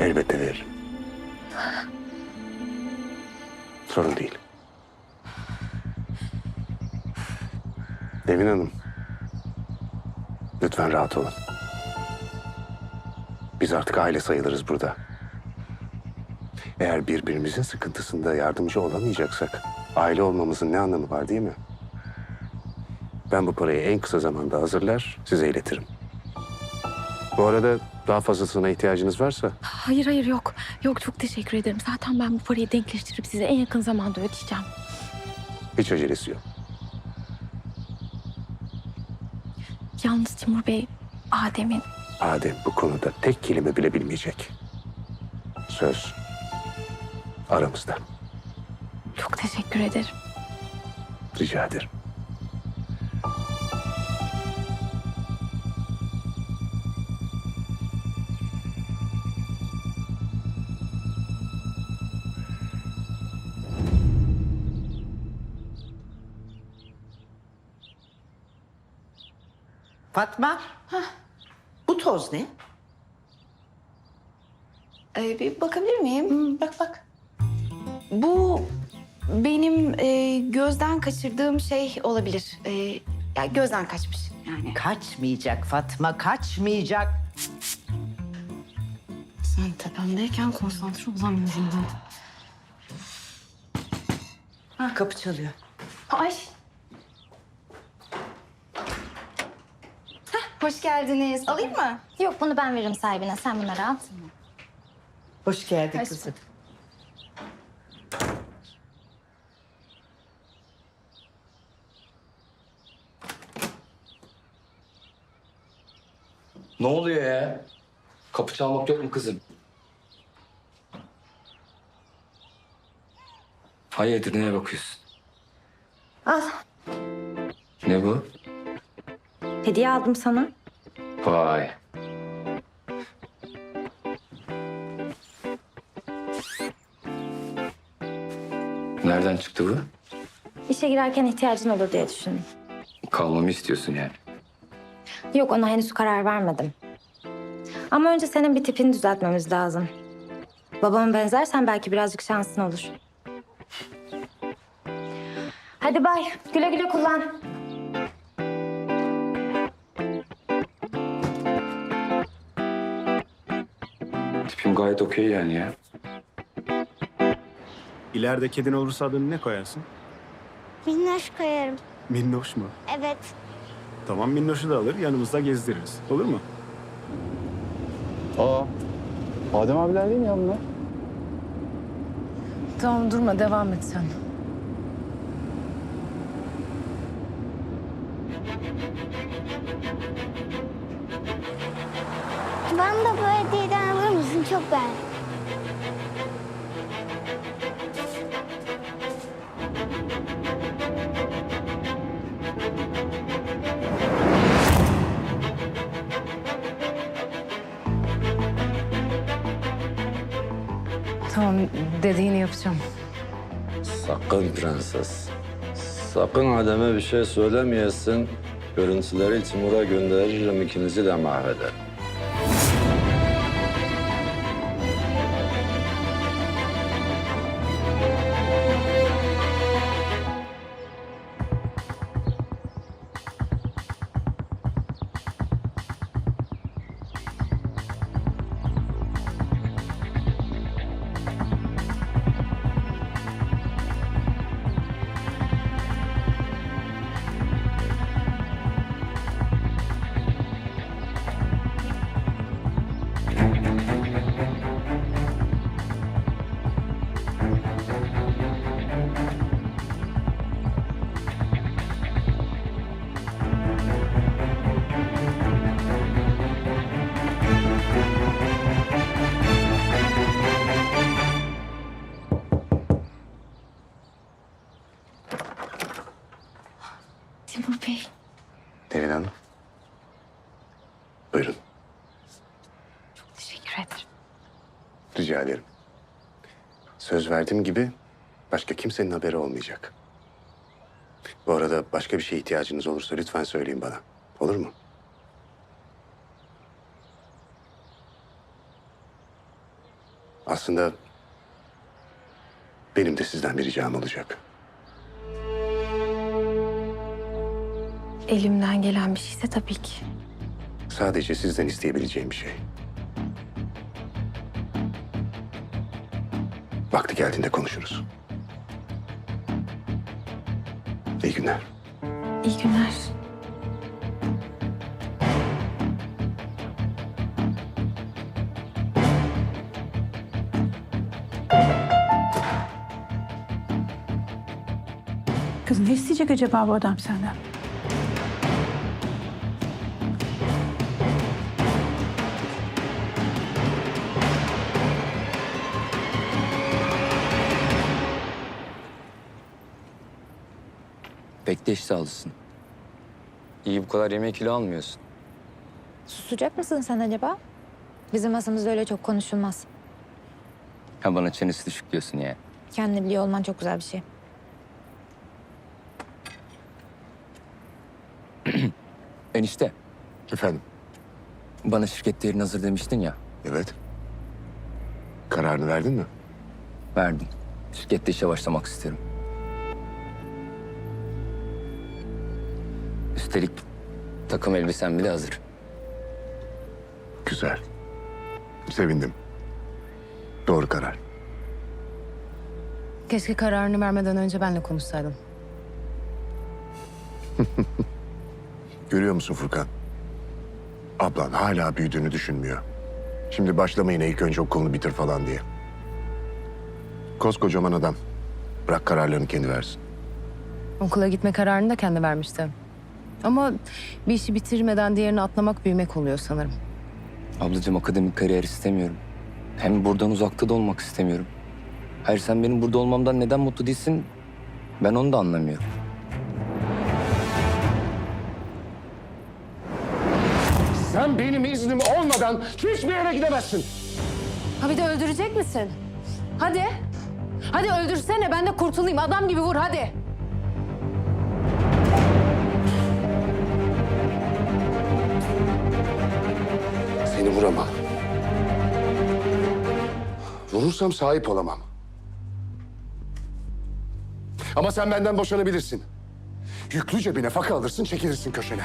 Elbette veririm. Sorun değil. Devin Hanım. Lütfen rahat olun. Biz artık aile sayılırız burada. Eğer birbirimizin sıkıntısında yardımcı olamayacaksak... ...aile olmamızın ne anlamı var değil mi? Ben bu parayı en kısa zamanda hazırlar, size iletirim. Bu arada daha fazlasına ihtiyacınız varsa Hayır hayır yok. Yok çok teşekkür ederim. Zaten ben bu parayı denkleştirip size en yakın zamanda ödeyeceğim. hiç acelesi yok. Yalnız Timur Bey, Adem'in Adem bu konuda tek kelime bile bilmeyecek. Söz aramızda. çok teşekkür ederim. Rica ederim. Fatma. Bu toz ne? Ee, bir bakabilir miyim? Bak bak. Bu benim e, gözden kaçırdığım şey olabilir. E, ya gözden kaçmış yani. Kaçmayacak Fatma, kaçmayacak. Sen tepemdeyken konsantre olamıyorum ben. Ha, kapı çalıyor. Ay. Hoş geldiniz. Alayım mı? Yok bunu ben veririm sahibine. Sen bunları al. Hoş geldin Hoş kızım. Ne oluyor ya? Kapı çalmak yok mu kızım? Hayırdır neye bakıyorsun? Al. Ne bu? Hediye aldım sana. Vay. Nereden çıktı bu? İşe girerken ihtiyacın olur diye düşündüm. Kalmamı istiyorsun yani. Yok ona henüz karar vermedim. Ama önce senin bir tipini düzeltmemiz lazım. Babama benzersen belki birazcık şansın olur. Hadi bay. Güle güle kullan. Tipim gayet okey yani ya. İleride kedin olursa adını ne koyarsın? Minnoş koyarım. Minnoş mu? Evet. Tamam Minnoş'u da alır yanımızda gezdiririz. Olur mu? Aa, Adem abiler değil mi ya bunlar? Tamam durma devam et sen. Bana da bu hediyeden mısın? Çok beğendim. Tamam dediğini yapacağım. Sakın prenses. Sakın Adem'e bir şey söylemeyesin. Görüntüleri Timur'a gönderirim ikinizi de mahvederim. Timur Bey. Devin Hanım. Buyurun. Teşekkür ederim. Rica ederim. Söz verdiğim gibi başka kimsenin haberi olmayacak. Bu arada başka bir şeye ihtiyacınız olursa lütfen söyleyin bana. Olur mu? Aslında benim de sizden bir ricam olacak. Elimden gelen bir şeyse tabii ki. Sadece sizden isteyebileceğim bir şey. Vakti geldiğinde konuşuruz. İyi günler. İyi günler. Kız ne isteyecek acaba bu adam senden? Pek de iştahlısın. İyi bu kadar yemek kilo almıyorsun. Susacak mısın sen acaba? Bizim masamızda öyle çok konuşulmaz. Ha bana çenesi düşük diyorsun ya. Kendini biliyor olman çok güzel bir şey. Enişte, Efendim? bana şirket değerini hazır demiştin ya. Evet. Kararını verdin mi? Verdim. Şirkette işe başlamak isterim. Üstelik takım elbisem bile hazır. Güzel. Sevindim. Doğru karar. Keşke kararını vermeden önce benle konuşsaydın. Görüyor musun Furkan? Ablan hala büyüdüğünü düşünmüyor. Şimdi başlamayın ilk önce okulunu bitir falan diye. Koskocaman adam. Bırak kararlarını kendi versin. Okula gitme kararını da kendi vermişti. Ama bir işi bitirmeden diğerini atlamak büyümek oluyor sanırım. Ablacığım akademik kariyer istemiyorum. Hem buradan uzakta da olmak istemiyorum. Hayır sen benim burada olmamdan neden mutlu değilsin? Ben onu da anlamıyorum. Sen benim iznim olmadan hiçbir yere gidemezsin. Ha bir de öldürecek misin? Hadi. Hadi öldürsene ben de kurtulayım. Adam gibi vur hadi. Vurursam sahip olamam. Ama sen benden boşanabilirsin. Yüklüce bir nafaka alırsın, çekilirsin köşene.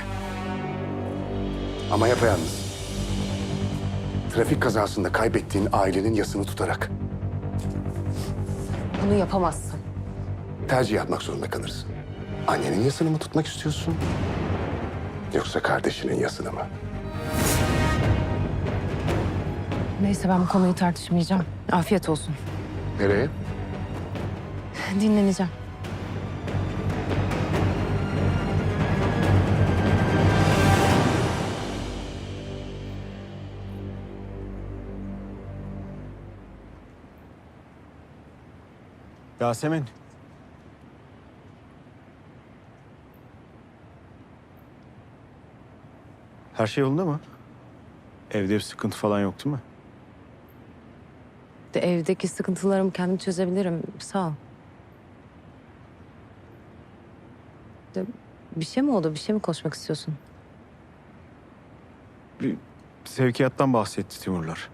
Ama yapayalnız. Trafik kazasında kaybettiğin ailenin yasını tutarak Bunu yapamazsın. tercih yapmak zorunda kalırsın. Annenin yasını mı tutmak istiyorsun? Yoksa kardeşinin yasını mı? Neyse ben bu konuyu tartışmayacağım. Afiyet olsun. Nereye? Dinleneceğim. Yasemin. Her şey yolunda mı? Evde bir sıkıntı falan yok değil mi? De evdeki sıkıntılarımı kendim çözebilirim. Sağ ol. De, bir şey mi oldu? Bir şey mi konuşmak istiyorsun? Bir sevkiyattan bahsetti Timurlar.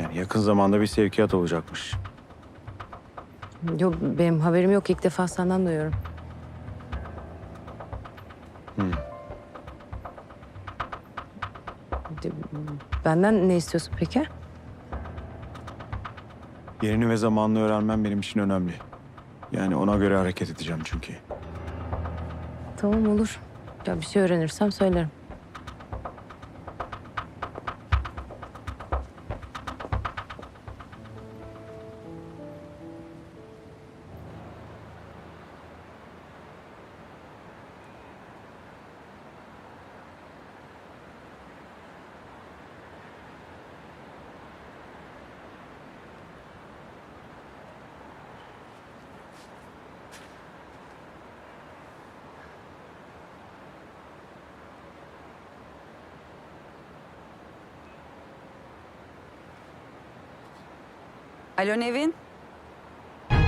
Yani yakın zamanda bir sevkiyat olacakmış. Yok benim haberim yok. İlk defa senden duyuyorum. De, Benden ne istiyorsun peki? Yerini ve zamanını öğrenmem benim için önemli. Yani ona göre hareket edeceğim çünkü. Tamam olur. Ya bir şey öğrenirsem söylerim. Alo Nevin.